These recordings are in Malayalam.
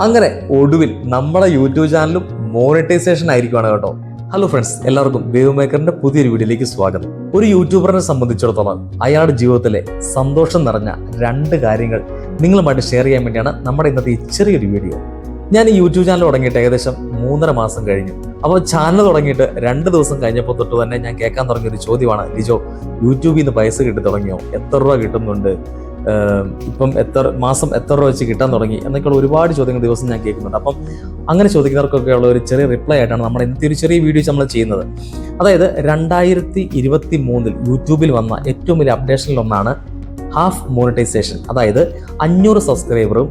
അങ്ങനെ ഒടുവിൽ നമ്മുടെ യൂട്യൂബ് ചാനലും മോണിറ്റൈസേഷൻ ആയിരിക്കുവാണ് കേട്ടോ. ഹലോ ഫ്രണ്ട്സ് എല്ലാവർക്കും വേവ് മേക്കറിന്റെ പുതിയൊരു വീഡിയോയിലേക്ക് സ്വാഗതം. ഒരു യൂട്യൂബറിനെ സംബന്ധിച്ചിടത്തോളം അയാളുടെ ജീവിതത്തിലെ സന്തോഷം നിറഞ്ഞ രണ്ട് കാര്യങ്ങൾ നിങ്ങളുമായിട്ട് ഷെയർ ചെയ്യാൻ വേണ്ടിയാണ് നമ്മുടെ ഇന്നത്തെ ഈ ചെറിയൊരു വീഡിയോ. ഞാൻ ഈ യൂട്യൂബ് ചാനൽ തുടങ്ങിയിട്ട് ഏകദേശം മൂന്നര മാസം കഴിഞ്ഞു. അപ്പോൾ ചാനൽ തുടങ്ങിയിട്ട് രണ്ട് ദിവസം കഴിഞ്ഞപ്പോൾ തൊട്ട് തന്നെ ഞാൻ കേൾക്കാൻ തുടങ്ങിയ ഒരു ചോദ്യമാണ് ലിജോ യൂട്യൂബിൽ നിന്ന് പൈസ കിട്ടി തുടങ്ങിയോ? എത്ര രൂപ കിട്ടുന്നുണ്ട്? ഇപ്പം എത്ര മാസം എത്ര രൂപ വെച്ച് കിട്ടാൻ തുടങ്ങി എന്നൊക്കെയുള്ള ഒരുപാട് ചോദ്യങ്ങൾ ദിവസം ഞാൻ കേൾക്കുന്നുണ്ട്. അപ്പം അങ്ങനെ ചോദിക്കുന്നവർക്കൊക്കെ ഉള്ള ഒരു ചെറിയ റിപ്ലൈ ആയിട്ടാണ് നമ്മൾ ഇന്നത്തെ ഒരു ചെറിയ വീഡിയോ നമ്മൾ ചെയ്യുന്നത്. അതായത് രണ്ടായിരത്തി ഇരുപത്തി മൂന്നിൽ യൂട്യൂബിൽ വന്ന ഏറ്റവും വലിയ അപ്ഡേഷനിൽ ഒന്നാണ് ഹാഫ് മോണിറ്റൈസേഷൻ അതായത് അഞ്ഞൂറ് സബ്സ്ക്രൈബറും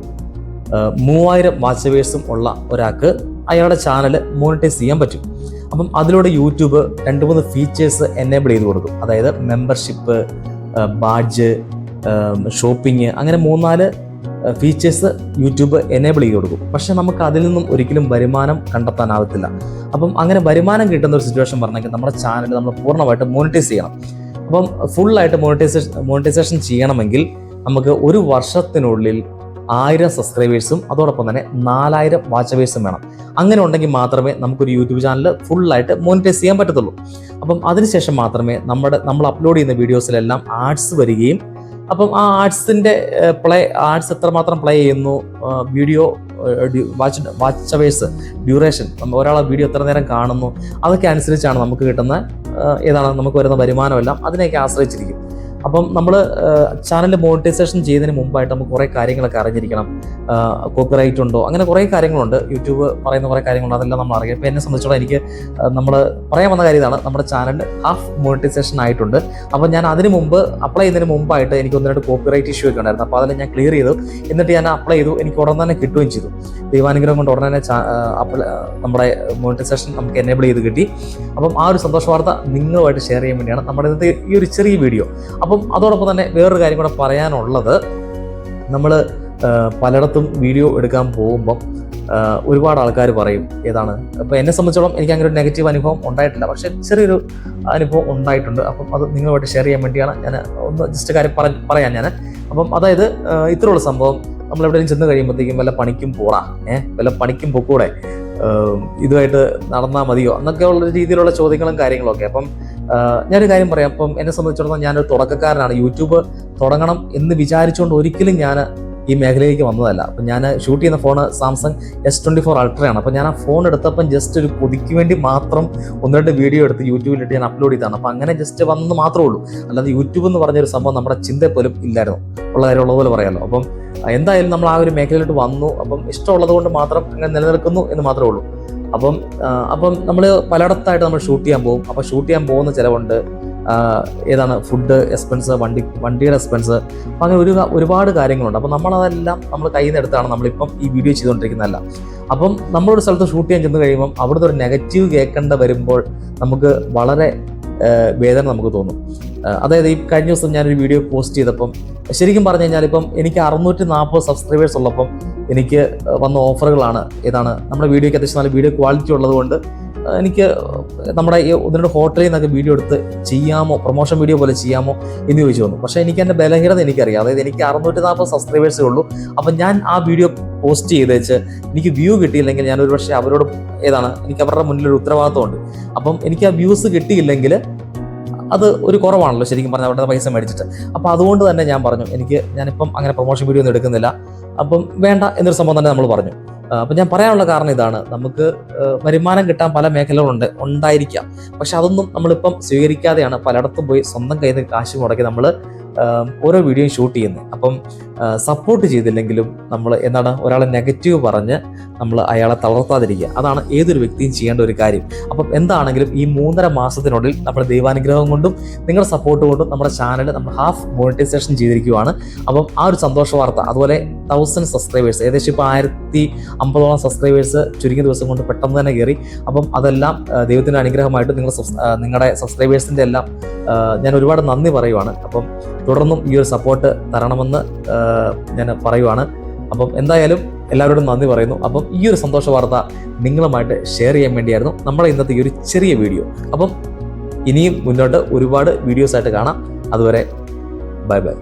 മൂവായിരം വാച്ചവേഴ്സും ഉള്ള ഒരാൾക്ക് അയാളുടെ ചാനൽ മോണിറ്റൈസ് ചെയ്യാൻ പറ്റും. അപ്പം അതിലൂടെ യൂട്യൂബ് രണ്ട് മൂന്ന് ഫീച്ചേഴ്സ് എനേബിൾ ചെയ്ത് കൊടുക്കും. അതായത് മെമ്പർഷിപ്പ് ബാഡ്ജ് ഷോപ്പിംഗ് അങ്ങനെ മൂന്നാൽ ഫീച്ചേഴ്സ് യൂട്യൂബ് എനേബിൾ ചെയ്ത് കൊടുക്കും. പക്ഷെ നമുക്ക് അതിൽ നിന്നും ഒരിക്കലും വരുമാനം കണ്ടെത്താനാവത്തില്ല. അപ്പം അങ്ങനെ വരുമാനം കിട്ടുന്ന ഒരു സിറ്റുവേഷൻ പറഞ്ഞെങ്കിൽ നമ്മുടെ ചാനൽ നമ്മൾ പൂർണമായിട്ട് മോണിറ്റൈസ് ചെയ്യണം. അപ്പം ഫുള്ളായിട്ട് മോണിറ്റൈസേഷൻ മോണിറ്റൈസേഷൻ ചെയ്യണമെങ്കിൽ നമുക്ക് ഒരു വർഷത്തിനുള്ളിൽ ആയിരം സബ്സ്ക്രൈബേഴ്സും അതോടൊപ്പം തന്നെ നാലായിരം വാച്ചവേഴ്സും വേണം. അങ്ങനെ ഉണ്ടെങ്കിൽ മാത്രമേ നമുക്കൊരു യൂട്യൂബ് ചാനൽ ഫുള്ളായിട്ട് മോണിറ്റൈസ് ചെയ്യാൻ പറ്റത്തുള്ളൂ. അപ്പം അതിനുശേഷം മാത്രമേ നമ്മുടെ നമ്മൾ അപ്ലോഡ് ചെയ്യുന്ന വീഡിയോസിലെല്ലാം ആഡ്സ് വരികയും അപ്പം ആ ആർട്സിന്റെ പ്ലേ ആർട്സ് എത്രമാത്രം പ്ലേ ചെയ്യുന്നു video watch watch watch hours duration ഒരാളെ വീഡിയോ എത്ര നേരം കാണുന്നു അതൊക്കെ അനുസരിച്ചാണ് നമുക്ക് കിട്ടുന്ന ഏതാണ് നമുക്ക് വരുന്ന വരുമാനമെല്ലാം അതിനെയൊക്കെ ആശ്രയിച്ചിരിക്കും. അപ്പം നമ്മൾ ചാനൽ മോണിറ്റൈസേഷൻ ചെയ്യുന്നതിന് മുമ്പായിട്ട് നമുക്ക് കുറേ കാര്യങ്ങളൊക്കെ അറിഞ്ഞിരിക്കണം. കോപ്പിറൈറ്റ് ഉണ്ടോ? അങ്ങനെ കുറേ കാര്യങ്ങളുണ്ട്. യൂട്യൂബ് പറയുന്ന കുറേ കാര്യങ്ങളുണ്ട്. അതെല്ലാം നമ്മൾ അറിയാം. ഇപ്പം എന്നെ സംബന്ധിച്ചോളം എനിക്ക് നമ്മൾ പറയാൻ വന്ന കാര്യം ഇതാണ്. നമ്മുടെ ചാനൽ ഹാഫ് മോണിറ്റൈസേഷൻ ആയിട്ടുണ്ട്. അപ്പോൾ ഞാൻ അതിന് മുമ്പ് അപ്ലൈ ചെയ്യുന്നതിന് മുമ്പായിട്ട് എനിക്ക് ഒന്ന് രണ്ട് കോപ്പി റൈറ്റ് ഇഷ്യൂ ഒക്കെ ഉണ്ടായിരുന്നു. അപ്പോൾ അതെല്ലാം ഞാൻ ക്ലിയർ ചെയ്തു. എന്നിട്ട് ഞാൻ അപ്ലൈ ചെയ്തു. എനിക്ക് ഉടൻ തന്നെ കിട്ടുകയും ചെയ്തു. ദൈവാനുഗ്രഹം കൊണ്ട് ഉടനെ തന്നെ നമ്മുടെ മോണിറ്റൈസേഷൻ നമുക്ക് എനേബിൾ ചെയ്ത് കിട്ടി. അപ്പം ആ ഒരു സന്തോഷ വാർത്ത നിങ്ങളുമായിട്ട് ഷെയർ ചെയ്യാൻ വേണ്ടിയാണ് നമ്മുടെ ഇന്നത്തെ ഈ ഒരു ചെറിയ വീഡിയോ അപ്പം അതോടൊപ്പം തന്നെ വേറൊരു കാര്യം കൂടെ പറയാനുള്ളത്. നമ്മൾ പലയിടത്തും വീഡിയോ എടുക്കാൻ പോകുമ്പം ഒരുപാട് ആൾക്കാർ പറയും ഏതാണ് അപ്പോൾ എന്നെ സംബന്ധിച്ചോളം എനിക്ക് അങ്ങനെ ഒരു നെഗറ്റീവ് അനുഭവം ഉണ്ടായിട്ടില്ല. പക്ഷേ ചെറിയൊരു അനുഭവം ഉണ്ടായിട്ടുണ്ട്. അപ്പം അത് നിങ്ങളുമായിട്ട് ഷെയർ ചെയ്യാൻ വേണ്ടിയാണ് ഞാൻ ഒന്ന് ജസ്റ്റ് കാര്യം പറ പറയാൻ ഞാൻ. അപ്പം അതായത് ഇത്രയുള്ള സംഭവം നമ്മൾ എവിടെയും ചെന്ന് കഴിയുമ്പോഴത്തേക്കും വല്ല പണിക്കും പോടാ ഏഹ് വല്ല പണിക്കും പൊക്കൂടെ ഇതുമായിട്ട് നടന്നാൽ മതിയോ എന്നൊക്കെ ഉള്ള രീതിയിലുള്ള ചോദ്യങ്ങളും കാര്യങ്ങളൊക്കെ അപ്പം ഞാനൊരു കാര്യം പറയാം. അപ്പം എന്നെ സംബന്ധിച്ചിടത്തോളം ഞാനൊരു തുടക്കക്കാരനാണ്. യൂട്യൂബ് തുടങ്ങണം എന്ന് വിചാരിച്ചുകൊണ്ട് ഒരിക്കലും ഞാൻ ഈ മേഖലയിലേക്ക് വന്നതല്ല. അപ്പം ഞാൻ ഷൂട്ട് ചെയ്യുന്ന phone Samsung S twenty four അൾട്രയാണ് അപ്പം ഞാൻ ആ ഫോൺ എടുത്തപ്പം ജസ്റ്റ് ഒരു കൊതിക്ക് വേണ്ടി മാത്രം ഒന്ന് രണ്ട് വീഡിയോ എടുത്ത് യൂട്യൂബിലിട്ട് ഞാൻ അപ്ലോഡ് ചെയ്താണ് അപ്പം അങ്ങനെ ജസ്റ്റ് വന്ന് മാത്രമേ ഉള്ളൂ. അല്ലാതെ യൂട്യൂബ് എന്ന് പറഞ്ഞൊരു സംഭവം നമ്മുടെ ചിന്ത പോലും ഇല്ലായിരുന്നു. ഉള്ള കാര്യം ഉള്ളതുപോലെ പറയാമല്ലോ അപ്പം എന്തായാലും നമ്മൾ ആ ഒരു മേഖലയിലോട്ട് വന്നു. അപ്പം ഇഷ്ടമുള്ളത് കൊണ്ട് മാത്രം അങ്ങനെ നിലനിൽക്കുന്നു എന്ന് മാത്രമേ ഉള്ളൂ. അപ്പം അപ്പം നമ്മൾ പലയിടത്തായിട്ട് നമ്മൾ ഷൂട്ട് ചെയ്യാൻ പോകും. അപ്പം ഷൂട്ട് ചെയ്യാൻ പോകുന്ന ചിലവുണ്ട്. ഏതാണ് ഫുഡ് എക്സ്പെൻസ് വണ്ടി വണ്ടിയുടെ എക്സ്പെൻസ് അങ്ങനെ ഒരു ഒരുപാട് കാര്യങ്ങളുണ്ട്. അപ്പം നമ്മളതെല്ലാം നമ്മൾ കയ്യിൽ നിന്ന് എടുത്താണ് നമ്മളിപ്പം ഈ വീഡിയോ ചെയ്തുകൊണ്ടിരിക്കുന്നതല്ല. അപ്പം നമ്മളൊരു സ്ഥലത്ത് ഷൂട്ട് ചെയ്യാൻ ചെന്ന് കഴിയുമ്പം അവിടുത്തെ ഒരു നെഗറ്റീവ് കേൾക്കേണ്ട വരുമ്പോൾ നമുക്ക് വളരെ വേദന നമുക്ക് തോന്നും. അതായത് ഈ കഴിഞ്ഞ ദിവസം ഞാനൊരു വീഡിയോ പോസ്റ്റ് ചെയ്തപ്പം ശരിക്കും പറഞ്ഞു കഴിഞ്ഞാൽ ഇപ്പം എനിക്ക് അറുന്നൂറ്റി നാൽപ്പത് സബ്സ്ക്രൈബേഴ്സ് ഉള്ളപ്പം എനിക്ക് വന്ന ഓഫറുകളാണ് ഏതാണ് നമ്മുടെ വീഡിയോയ്ക്ക് അത്യാവശ്യം നല്ല വീഡിയോ ക്വാളിറ്റി ഉള്ളതുകൊണ്ട് എനിക്ക് നമ്മുടെ ഈ ഒന്നിരുടെ ഹോട്ടലിൽ നിന്നൊക്കെ വീഡിയോ എടുത്ത് ചെയ്യാമോ പ്രൊമോഷൻ വീഡിയോ പോലെ ചെയ്യാമോ എന്ന് ചോദിച്ചു വന്നു. പക്ഷേ എനിക്ക് എന്റെ ബലഹീനത എനിക്കറിയാം. അതായത് എനിക്ക് അറുന്നൂറ്റി നാൽപ്പത് സബ്സ്ക്രൈബേഴ്സേ ഉള്ളൂ. അപ്പം ഞാൻ ആ വീഡിയോ പോസ്റ്റ് ചെയ്ത് വെച്ച് എനിക്ക് വ്യൂ കിട്ടിയില്ലെങ്കിൽ ഞാൻ ഒരു പക്ഷേ അവരോട് ഏതാണ് എനിക്ക് അവരുടെ മുന്നിൽ ഒരു ഉത്തരവാദിത്വമുണ്ട്. അപ്പം എനിക്ക് ആ വ്യൂസ് കിട്ടിയില്ലെങ്കിൽ അത് ഒരു കുറവാണല്ലോ ശരിക്കും പറഞ്ഞാൽ അവരുടെ പൈസ മേടിച്ചിട്ട്. അപ്പോൾ അതുകൊണ്ട് തന്നെ ഞാൻ പറഞ്ഞു എനിക്ക് ഞാനിപ്പം അങ്ങനെ പ്രൊമോഷൻ വീഡിയോ ഒന്നും എടുക്കുന്നില്ല. അപ്പം വേണ്ട എന്നൊരു സംഭവം തന്നെ നമ്മൾ പറഞ്ഞു. അപ്പം ഞാൻ പറയാനുള്ള കാരണം ഇതാണ്. നമുക്ക് വരുമാനം കിട്ടാൻ പല മേഖലകളുണ്ട്. ഉണ്ടായിരിക്കാം. പക്ഷെ അതൊന്നും നമ്മളിപ്പം സ്വീകരിക്കാതെയാണ് പലയിടത്തും പോയി സ്വന്തം കയ്യിൽ നിന്ന് കാശ് മുടക്കി നമ്മൾ ഓരോ വീഡിയോയും ഷൂട്ട് ചെയ്യുന്നത് അപ്പം സപ്പോർട്ട് ചെയ്തില്ലെങ്കിലും നമ്മൾ എന്താണ് ഒരാളെ നെഗറ്റീവ് പറഞ്ഞ് നമ്മൾ അയാളെ തളർത്താതിരിക്കുക. അതാണ് ഏതൊരു വ്യക്തിയും ചെയ്യേണ്ട ഒരു കാര്യം. അപ്പം എന്താണെങ്കിലും ഈ മൂന്നര മാസത്തിനുള്ളിൽ നമ്മുടെ ദൈവാനുഗ്രഹം കൊണ്ടും നിങ്ങളുടെ സപ്പോർട്ട് കൊണ്ടും നമ്മുടെ ചാനൽ നമ്മൾ ഹാഫ് മോണിറ്റൈസേഷൻ ചെയ്തിരിക്കുവാണ്. അപ്പം ആ ഒരു സന്തോഷ വാർത്ത അതുപോലെ തൗസൻഡ് സബ്സ്ക്രൈബേഴ്സ് ഏകദേശം ഇപ്പോൾ ആയിരത്തി അമ്പതോളം സബ്സ്ക്രൈബേഴ്സ് ചുരുങ്ങിയ ദിവസം കൊണ്ട് പെട്ടെന്ന് തന്നെ കയറി. അപ്പം അതെല്ലാം ദൈവത്തിന്റെ അനുഗ്രഹമായിട്ട് നിങ്ങൾ നിങ്ങളുടെ സബ്സ്ക്രൈബേഴ്സിന്റെ എല്ലാം ഞാൻ ഒരുപാട് നന്ദി പറയുവാണ്. അപ്പം തുടർന്നും ഈ ഒരു സപ്പോർട്ട് തരണമെന്ന് ഞാൻ പറയുവാണ്. അപ്പം എന്തായാലും എല്ലാവരോടും നന്ദി പറയുന്നു. അപ്പം ഈ ഒരു സന്തോഷ വാർത്ത നിങ്ങളുമായിട്ട് ഷെയർ ചെയ്യാൻ വേണ്ടിയായിരുന്നു നമ്മുടെ ഇന്നത്തെ ഈ ഒരു ചെറിയ വീഡിയോ. അപ്പം ഇനിയും മുന്നോട്ട് ഒരുപാട് വീഡിയോസ് ആയിട്ട് കാണാം. അതുവരെ ബൈ ബൈ